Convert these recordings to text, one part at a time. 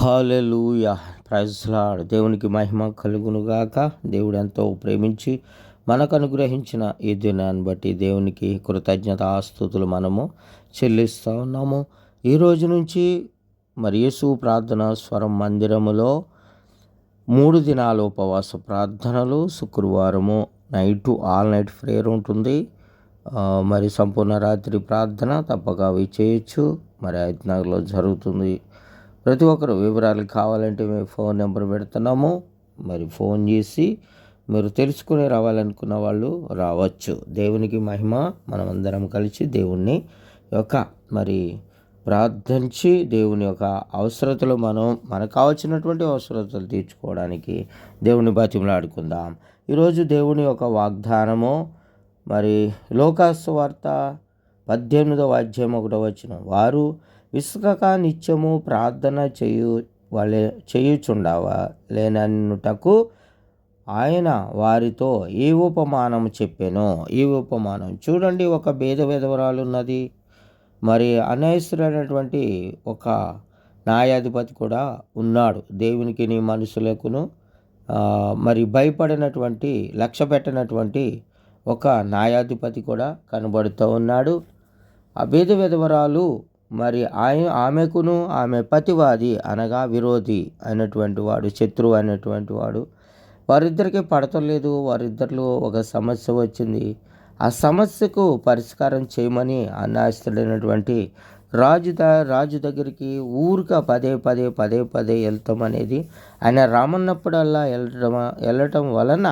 Hallelujah ప్రైజ్లాడ్ దేవునికి మహిమ కలుగునుగాక. దేవుడు ఎంతో ప్రేమించి మనకు అనుగ్రహించిన ఈ దినాన్ని బట్టి దేవునికి కృతజ్ఞత ఆస్తుతులు మనము చెల్లిస్తూ ఉన్నాము. ఈ రోజు నుంచి మరి యేసు ప్రార్థన స్వరం మందిరములో మూడు దినాల ఉపవాస ప్రార్థనలు. శుక్రవారము నైటు ఆల్ నైట్ ప్రేయర్ ఉంటుంది. మరి సంపూర్ణ రాత్రి ప్రార్థన తప్పక అవి చేయొచ్చు. మరి ఐదునగర్లో జరుగుతుంది ప్రతి ఒక్కరు వివరాలు కావాలంటే మేము ఫోన్ నెంబర్ పెడుతున్నాము. మరి ఫోన్ చేసి మీరు తెలుసుకుని రావాలనుకున్న వాళ్ళు రావచ్చు. దేవునికి మహిమ మనమందరం కలిసి దేవుణ్ణి యొక్క మరి ప్రార్థించి దేవుని యొక్క అవసరతలు మనం మనకు కావాల్సినటువంటి అవసరతలు తీర్చుకోవడానికి దేవుని బతిమలాడుకుందాం ఈరోజు దేవుని యొక్క వాగ్దానము మరి లోకాసు వార్త పద్దెనిమిదవ అధ్యాయం ఒకటో వచ్చిన వారు విసుకక నిత్యము ప్రార్థన చేయు వలె చేయుచుండవా? లేనన్నుటకు ఆయన వారితో ఈ ఉపమానం చెప్పాను. ఈ ఉపమానం చూడండి ఒక భేద విధవరాలు ఉన్నది మరి అనేశ్వరైనటువంటి ఒక న్యాయాధిపతి కూడా ఉన్నాడు. దేవునికి నీ మనుషులకును మరి భయపడినటువంటి లక్ష్య పెట్టినటువంటి ఒక న్యాయాధిపతి కూడా కనబడుతూ ఉన్నాడు. ఆ భేద విధవరాలు మరి ఆయన ఆమెకును ఆమె పతివాది అనగా విరోధి అయినటువంటి వాడు శత్రువు అయినటువంటి వాడు. వారిద్దరికీ పడతలేదు వారిద్దరిలో ఒక సమస్య వచ్చింది. ఆ సమస్యకు పరిష్కారం చేయమని అన్నాస్తుడైనటువంటి రాజు ద రాజు దగ్గరికి ఊరిక పదే పదే పదే పదే వెళ్తాం అనేది ఆయన రామన్నప్పుడల్లా వెళ్ళటం వెళ్ళటం వలన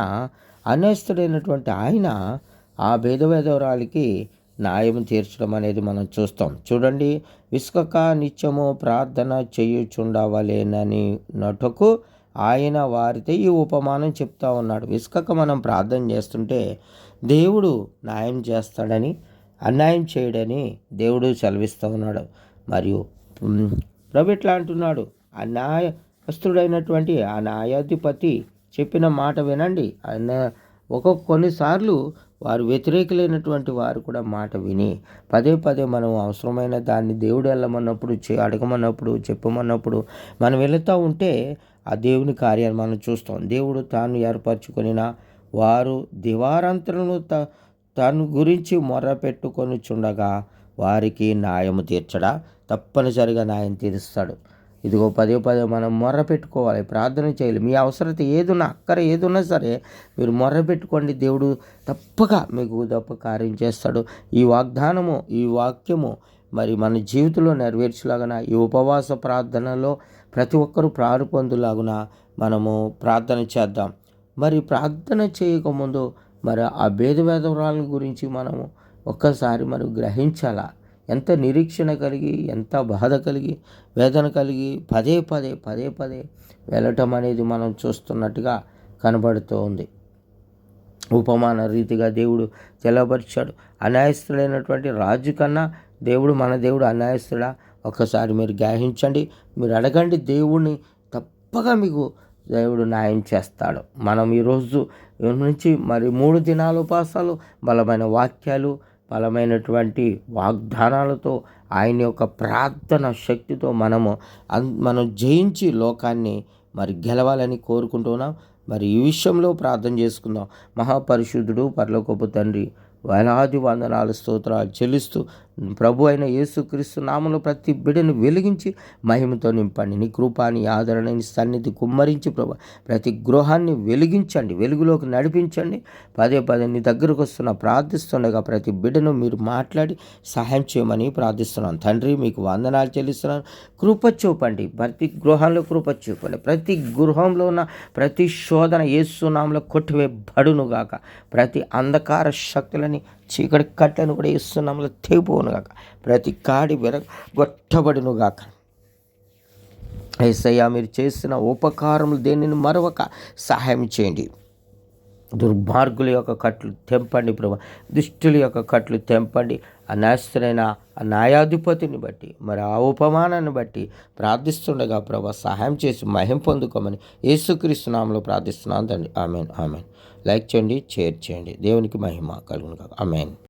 అనేస్తుడైనటువంటి ఆయన ఆ భేదవేదవరాలకి న్యాయం తీర్చడం అనేది మనం చూస్తాం. చూడండి విసుకక నిత్యము ప్రార్థన చేయుచుండవలేనని నటుకు ఆయన వారితో ఈ ఉపమానం చెప్తా ఉన్నాడు. విసుకక మనం ప్రార్థన చేస్తుంటే దేవుడు న్యాయం చేస్తాడని అన్యాయం చేయడని దేవుడు సెలవిస్తూ ఉన్నాడు. మరియు ప్రభు ఎట్లా అంటున్నాడు ఆ న్యాయస్తుడైనటువంటి ఆ న్యాయాధిపతి చెప్పిన మాట వినండి. ఆయన ఒక కొన్నిసార్లు వారు వ్యతిరేకులైనటువంటి వారు కూడా మాట విని పదే పదే మనం అవసరమైన దాన్ని దేవుడు వెళ్ళమన్నప్పుడు చే- అడగమన్నప్పుడు చెప్పమన్నప్పుడు మనం వెళుతూ ఉంటే ఆ దేవుని కార్యాన్ని మనం చూస్తాం. దేవుడు తాను ఏర్పరచుకొనిన వారు దివారాంతరను త తను గురించి మొర్ర పెట్టుకొని చుండగా వారికి న్యాయము తీర్చడా. తప్పనిసరిగా న్యాయం తీరుస్తాడు. ఇదిగో పదే పదే మనం మొర్ర పెట్టుకోవాలి ప్రార్థన చేయాలి. మీ అవసరత ఏదున్నా అక్కర ఏదున్నా సరే మీరు మొర్ర పెట్టుకోండి. దేవుడు తప్పక మీకు తప్ప కార్యం చేస్తాడు. ఈ వాగ్దానము ఈ వాక్యము మరి మన జీవితంలో నెరవేర్చలాగన ఈ ఉపవాస ప్రార్థనలో ప్రతి ఒక్కరూ ప్రారుపొందులాగున మనము ప్రార్థన చేద్దాం. మరి ప్రార్థన చేయకముందు మరి ఆ భేదవేదవరాల గురించి మనము ఒక్కసారి మనం గ్రహించాలా? ఎంత నిరీక్షణ కలిగి ఎంత బాధ కలిగి వేదన కలిగి పదే పదే పదే పదే వెళ్ళటం అనేది మనం చూస్తున్నట్టుగా కనబడుతూ ఉంది. ఉపమాన రీతిగా దేవుడు తెలపరిచాడు అన్యాయస్తుడైనటువంటి రాజు కన్నా దేవుడు మన దేవుడు అన్యాయస్తుడా? ఒక్కసారి మీరు గ్రహించండి మీరు అడగండి దేవుడిని తప్పగా మీకు దేవుడు న్యాయం చేస్తాడు. మనం ఈరోజు నుంచి మరి మూడు దినాల ఉపాసాలు బలమైన వాక్యాలు బలమైనటువంటి వాగ్దానాలతో ఆయన యొక్క ప్రార్థన శక్తితో మనము అన్- మనం జయించి లోకాన్ని మరి గెలవాలని కోరుకుంటున్నాం మరి ఈ విషయంలో ప్రార్థన చేసుకుందాం. మహాపరిశుద్ధుడు పరలోకపు తండ్రి వేలాది వందనాలు స్తోత్రాలు చెల్లిస్తూ ప్రభు అయిన యేసుక్రీస్తు నామలో ప్రతి బిడ్డను వెలిగించి మహిమతో నింపండి. నీ కృపాని ఆదరణ నీ సన్నిధి కుమ్మరించి ప్రభు ప్రతి గృహాన్ని వెలిగించండి. వెలుగులోకి నడిపించండి. పదే పదే నీ దగ్గరకు వస్తున్న ప్రార్థిస్తుండగా ప్రతి బిడ్డను మీరు మాట్లాడి సహాయం చేయమని ప్రార్థిస్తున్నాను తండ్రి మీకు వందనాలు చెల్లిస్తున్నాను. కృప చూపండి. ప్రతి గృహంలో కృప చూపండి. ప్రతి గృహంలో ఉన్న ప్రతి శోధన ఏసునామంలో కొట్టివేయబడును గాక ప్రతి అంధకార శక్తులని చీకటి కట్టను కూడా ఏసునామంలో తెగిపోను కాక ప్రతి కాడి విరగొట్టబడును గాక. ఏసయ్యా మీరు చేసిన ఉపకారములు దేనిని మరొక సహాయం చేయండి. దుర్మార్గుల యొక్క కట్లు తెంపండి ప్రభు. దుష్టుల యొక్క కట్లు తెంపండి. ఆ నాస్తులైన ఆ న్యాయాధిపతిని బట్టి మరి ఆ ఉపమానాన్ని బట్టి ప్రార్థిస్తుండగా ప్రభా సహాయం చేసి మహిం పొందుకోమని యేసుక్రీస్తు నామంలో ప్రార్థిస్తున్నాను తండ్రి. Amen amen. లైక్ చేయండి షేర్ చేయండి. దేవునికి మహిమ కలుగును ఆమెన్.